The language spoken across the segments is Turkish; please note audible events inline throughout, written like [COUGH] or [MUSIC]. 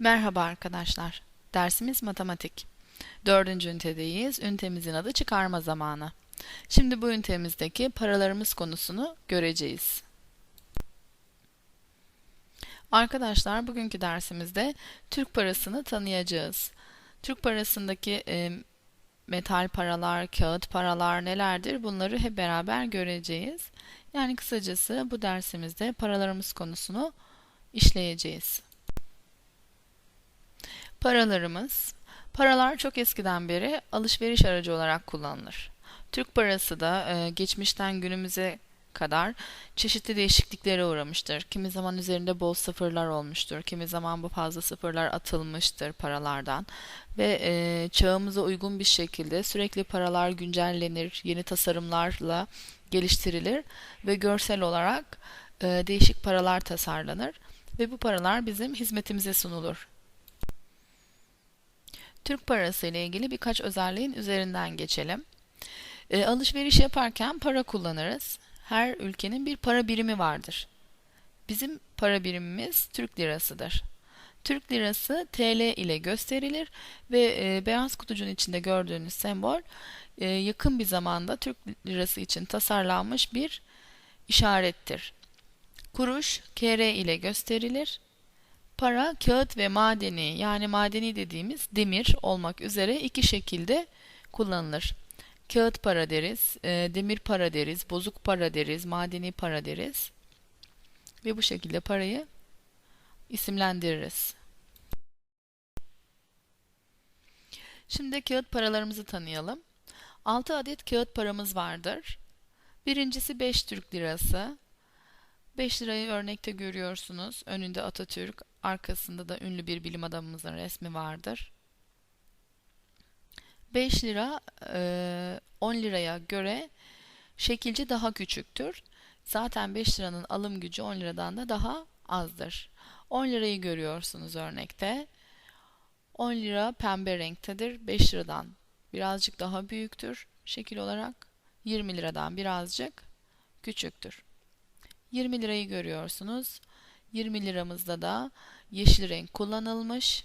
Merhaba arkadaşlar. Dersimiz matematik. Dördüncü ünitedeyiz. Ünitemizin adı çıkarma zamanı. Şimdi bu ünitemizdeki paralarımız konusunu göreceğiz. Arkadaşlar bugünkü dersimizde Türk parasını tanıyacağız. Türk parasındaki e, metal paralar, kağıt paralar nelerdir bunları hep beraber göreceğiz. Yani kısacası bu dersimizde paralarımız konusunu işleyeceğiz. Paralarımız Paralar çok eskiden beri alışveriş aracı olarak kullanılır. Türk parası da e, geçmişten günümüze kadar çeşitli değişikliklere uğramıştır. Kimi zaman üzerinde bol sıfırlar olmuştur. Kimi zaman bu fazla sıfırlar atılmıştır paralardan. Ve e, çağımıza uygun bir şekilde sürekli paralar güncellenir, yeni tasarımlarla geliştirilir ve görsel olarak e, değişik paralar tasarlanır ve bu paralar bizim hizmetimize sunulur. Türk parası ile ilgili birkaç özelliğin üzerinden geçelim. E, alışveriş yaparken para kullanırız. Her ülkenin bir para birimi vardır. Bizim para birimimiz Türk lirasıdır. Türk lirası TL ile gösterilir ve e, beyaz kutucuğun içinde gördüğünüz sembol e, yakın bir zamanda Türk lirası için tasarlanmış bir işarettir. Kuruş KR ile gösterilir. Para, kağıt ve madeni yani madeni dediğimiz demir olmak üzere iki şekilde kullanılır. Kağıt para deriz, e, demir para deriz, bozuk para deriz, madeni para deriz. Ve bu şekilde parayı isimlendiririz. Şimdi kağıt paralarımızı tanıyalım. 6 adet kağıt paramız vardır. Birincisi 5 Türk lirası. 5 lirayı örnekte görüyorsunuz. Önünde Atatürk, arkasında da ünlü bir bilim adamımızın resmi vardır. 5 lira 10 liraya göre şekilce daha küçüktür. Zaten 5 liranın alım gücü 10 liradan da daha azdır. 10 lirayı görüyorsunuz örnekte. 10 lira pembe renktedir. 5 liradan birazcık daha büyüktür şekil olarak. 20 liradan birazcık küçüktür. 20 lirayı görüyorsunuz. 20 liramızda da yeşil renk kullanılmış.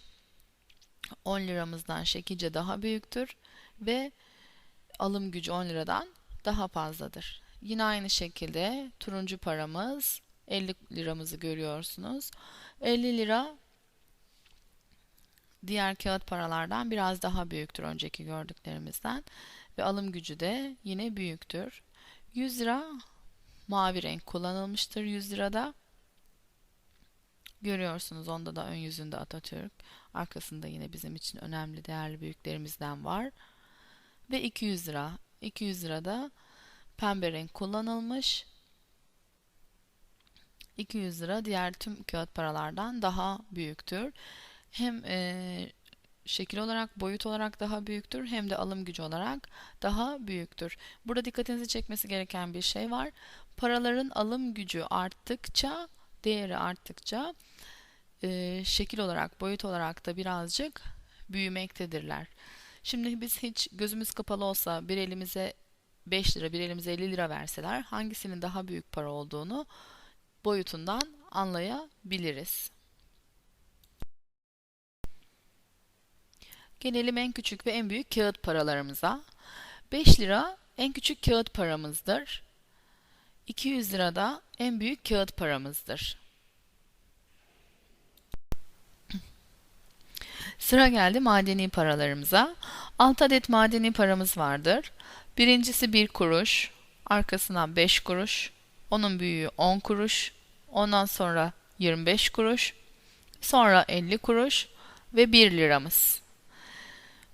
10 liramızdan şekilce daha büyüktür ve alım gücü 10 liradan daha fazladır. Yine aynı şekilde turuncu paramız 50 liramızı görüyorsunuz. 50 lira diğer kağıt paralardan biraz daha büyüktür önceki gördüklerimizden ve alım gücü de yine büyüktür. 100 lira mavi renk kullanılmıştır 100 lirada. Görüyorsunuz onda da ön yüzünde Atatürk. Arkasında yine bizim için önemli değerli büyüklerimizden var. Ve 200 lira. 200 lirada pembe renk kullanılmış. 200 lira diğer tüm kağıt paralardan daha büyüktür. Hem e, şekil olarak, boyut olarak daha büyüktür hem de alım gücü olarak daha büyüktür. Burada dikkatinizi çekmesi gereken bir şey var. Paraların alım gücü arttıkça, değeri arttıkça e, şekil olarak, boyut olarak da birazcık büyümektedirler. Şimdi biz hiç gözümüz kapalı olsa bir elimize 5 lira, bir elimize 50 lira verseler hangisinin daha büyük para olduğunu boyutundan anlayabiliriz. Gelelim en küçük ve en büyük kağıt paralarımıza. 5 lira en küçük kağıt paramızdır. 200 lira da en büyük kağıt paramızdır. [CLEARS THROAT] Sıra geldi madeni paralarımıza. 6 adet madeni paramız vardır. Birincisi 1 kuruş, arkasından 5 kuruş, onun büyüğü 10 kuruş, ondan sonra 25 kuruş, sonra 50 kuruş ve 1 liramız.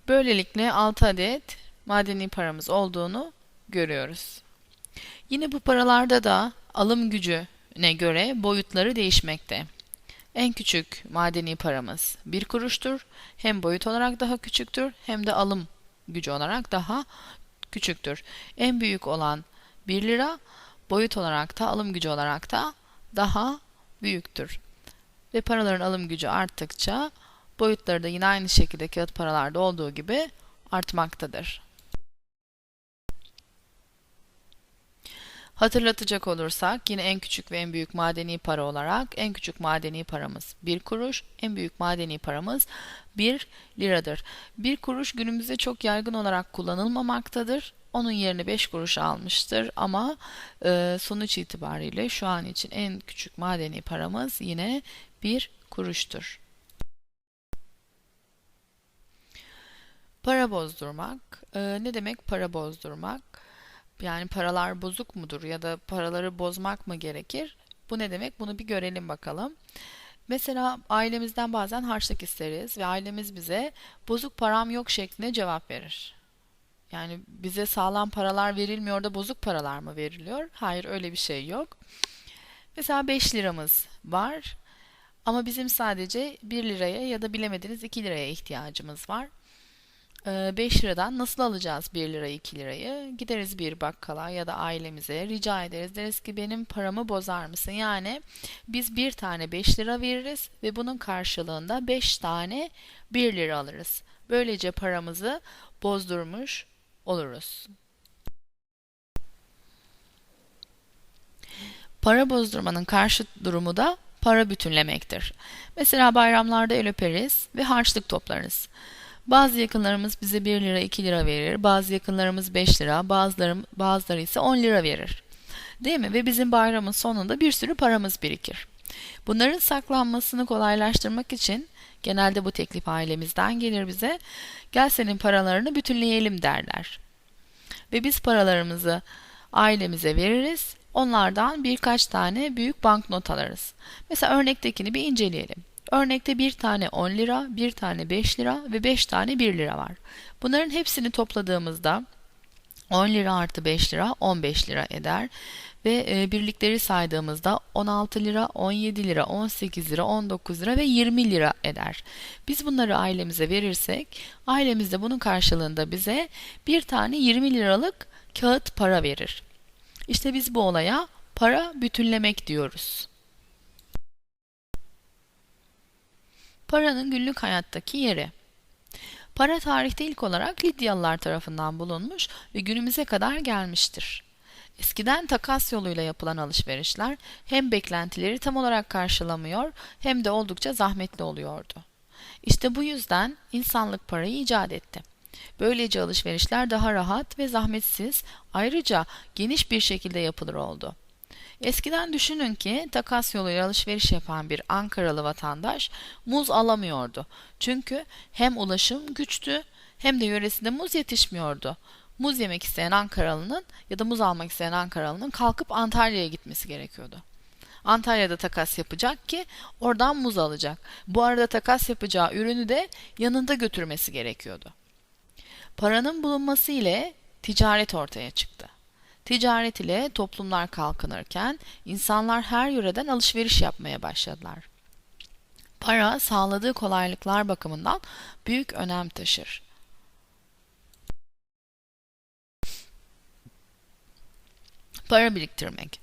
Böylelikle 6 adet madeni paramız olduğunu görüyoruz. Yine bu paralarda da alım gücüne göre boyutları değişmekte. En küçük madeni paramız 1 kuruştur. Hem boyut olarak daha küçüktür hem de alım gücü olarak daha küçüktür. En büyük olan 1 lira boyut olarak da alım gücü olarak da daha büyüktür. Ve paraların alım gücü arttıkça boyutları da yine aynı şekilde kağıt paralarda olduğu gibi artmaktadır. Hatırlatacak olursak yine en küçük ve en büyük madeni para olarak en küçük madeni paramız 1 kuruş, en büyük madeni paramız 1 liradır. 1 kuruş günümüzde çok yaygın olarak kullanılmamaktadır. Onun yerine 5 kuruş almıştır ama e, sonuç itibariyle şu an için en küçük madeni paramız yine 1 kuruştur. Para bozdurmak. E, ne demek para bozdurmak? Yani paralar bozuk mudur ya da paraları bozmak mı gerekir? Bu ne demek? Bunu bir görelim bakalım. Mesela ailemizden bazen harçlık isteriz ve ailemiz bize bozuk param yok şeklinde cevap verir. Yani bize sağlam paralar verilmiyor da bozuk paralar mı veriliyor? Hayır öyle bir şey yok. Mesela 5 liramız var ama bizim sadece 1 liraya ya da bilemediniz 2 liraya ihtiyacımız var. 5 ee, liradan nasıl alacağız 1 lirayı 2 lirayı? Gideriz bir bakkala ya da ailemize rica ederiz. Deriz ki benim paramı bozar mısın? Yani biz bir tane 5 lira veririz ve bunun karşılığında 5 tane 1 lira alırız. Böylece paramızı bozdurmuş oluruz. Para bozdurmanın karşı durumu da para bütünlemektir. Mesela bayramlarda el öperiz ve harçlık toplarız. Bazı yakınlarımız bize 1 lira 2 lira verir, bazı yakınlarımız 5 lira, bazıları, bazıları ise 10 lira verir. Değil mi? Ve bizim bayramın sonunda bir sürü paramız birikir. Bunların saklanmasını kolaylaştırmak için genelde bu teklif ailemizden gelir bize. Gel senin paralarını bütünleyelim derler. Ve biz paralarımızı ailemize veririz. Onlardan birkaç tane büyük banknot alırız. Mesela örnektekini bir inceleyelim. Örnekte bir tane 10 lira, bir tane 5 lira ve 5 tane 1 lira var. Bunların hepsini topladığımızda 10 lira artı 5 lira 15 lira eder ve e, birlikleri saydığımızda 16 lira, 17 lira, 18 lira, 19 lira ve 20 lira eder. Biz bunları ailemize verirsek ailemiz de bunun karşılığında bize bir tane 20 liralık kağıt para verir. İşte biz bu olaya para bütünlemek diyoruz. Paranın günlük hayattaki yeri. Para tarihte ilk olarak Lidyalılar tarafından bulunmuş ve günümüze kadar gelmiştir. Eskiden takas yoluyla yapılan alışverişler hem beklentileri tam olarak karşılamıyor hem de oldukça zahmetli oluyordu. İşte bu yüzden insanlık parayı icat etti. Böylece alışverişler daha rahat ve zahmetsiz, ayrıca geniş bir şekilde yapılır oldu. Eskiden düşünün ki takas yoluyla alışveriş yapan bir Ankaralı vatandaş muz alamıyordu. Çünkü hem ulaşım güçtü hem de yöresinde muz yetişmiyordu. Muz yemek isteyen Ankaralı'nın ya da muz almak isteyen Ankaralı'nın kalkıp Antalya'ya gitmesi gerekiyordu. Antalya'da takas yapacak ki oradan muz alacak. Bu arada takas yapacağı ürünü de yanında götürmesi gerekiyordu. Paranın bulunması ile ticaret ortaya çıktı. Ticaret ile toplumlar kalkınırken insanlar her yöreden alışveriş yapmaya başladılar. Para sağladığı kolaylıklar bakımından büyük önem taşır. Para biriktirmek.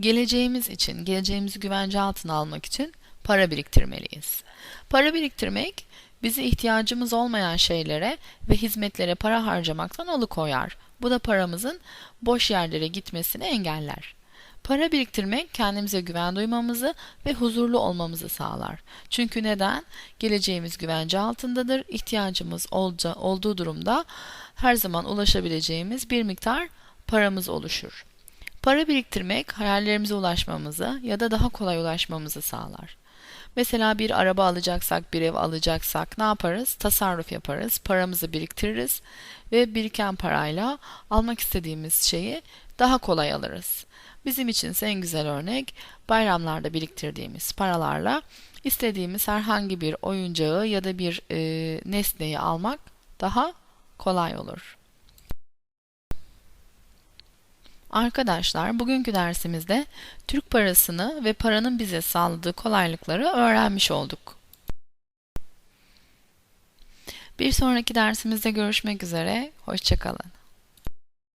Geleceğimiz için, geleceğimizi güvence altına almak için para biriktirmeliyiz. Para biriktirmek bizi ihtiyacımız olmayan şeylere ve hizmetlere para harcamaktan alıkoyar. Bu da paramızın boş yerlere gitmesini engeller. Para biriktirmek kendimize güven duymamızı ve huzurlu olmamızı sağlar. Çünkü neden? Geleceğimiz güvence altındadır. İhtiyacımız olca, olduğu durumda her zaman ulaşabileceğimiz bir miktar paramız oluşur. Para biriktirmek hayallerimize ulaşmamızı ya da daha kolay ulaşmamızı sağlar. Mesela bir araba alacaksak, bir ev alacaksak ne yaparız? Tasarruf yaparız, paramızı biriktiririz ve biriken parayla almak istediğimiz şeyi daha kolay alırız. Bizim için en güzel örnek bayramlarda biriktirdiğimiz paralarla istediğimiz herhangi bir oyuncağı ya da bir e, nesneyi almak daha kolay olur. Arkadaşlar bugünkü dersimizde Türk parasını ve paranın bize sağladığı kolaylıkları öğrenmiş olduk. Bir sonraki dersimizde görüşmek üzere, hoşçakalın.